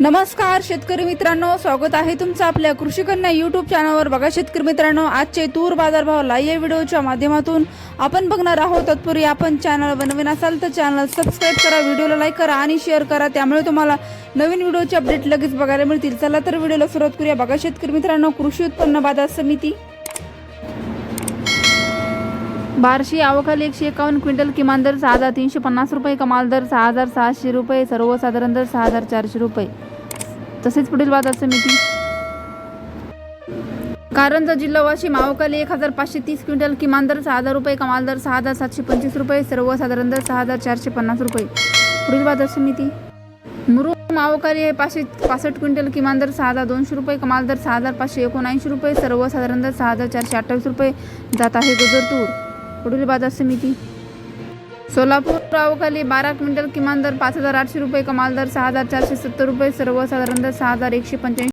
नमस्कार शेतकरी मित्रांनो. स्वागत आहे तुमचं आपल्या कृषी कन्या चॅनलवर बघा शेतकरी मित्रांनो आजचे तूर बाजारभाव लाईव्ह व्हिडिओच्या माध्यमातून आपण बघणार आहोत. तत्पूर्वी आपण चॅनल बनवीन असाल तर चॅनल सबस्क्राईब करा व्हिडिओला लाईक करा आणि शेअर करा. त्यामुळे तुम्हाला नवीन व्हिडिओचे अपडेट लगेच बघायला मिळतील. चला तर व्हिडिओला सुरुवात करूया. बघा शेतकरी मित्रांनो कृषी उत्पन्न बाजार समिती. बार्शी आवकाली एकशे एकावन्न क्विंटल किमान दर सहा हजार तीनशे पन्नास रुपये कमाल दर सहा हजार सहाशे रुपये सर्वसाधारण दर सहा हजार चारशे रुपये. तसेच पुढील बाजार समिती. कारंजा जिल्हा वाशिम आवकाली एक हजार पाचशे तीस क्विंटल किमान दर सहा हजार रुपये कमाल दर सहा हजार सातशे पंचवीस रुपये सर्वसाधारण दर सहा हजार चारशे पन्नास रुपये. पुढील बाजार समिती. मुरुम आवकाली हे पाचशे पासष्ट क्विंटल किमान दर सहा हजार दोनशे रुपये कमाल दर सहा हजार पाचशे एकोणऐंशी रुपये सर्वसाधारण दर सहा हजार चारशे अठ्ठावीस रुपये जात आहे गुजरतूर. पुढील बाजार समिती. सोलापूर रावखाली बारा क्विंटल किमान दर पाच हजार आठशे रुपये कमाल दर सहा हजार चारशे सत्तर रुपये सर्वसाधारण दर सहा हजार एकशे पंच्याऐंशी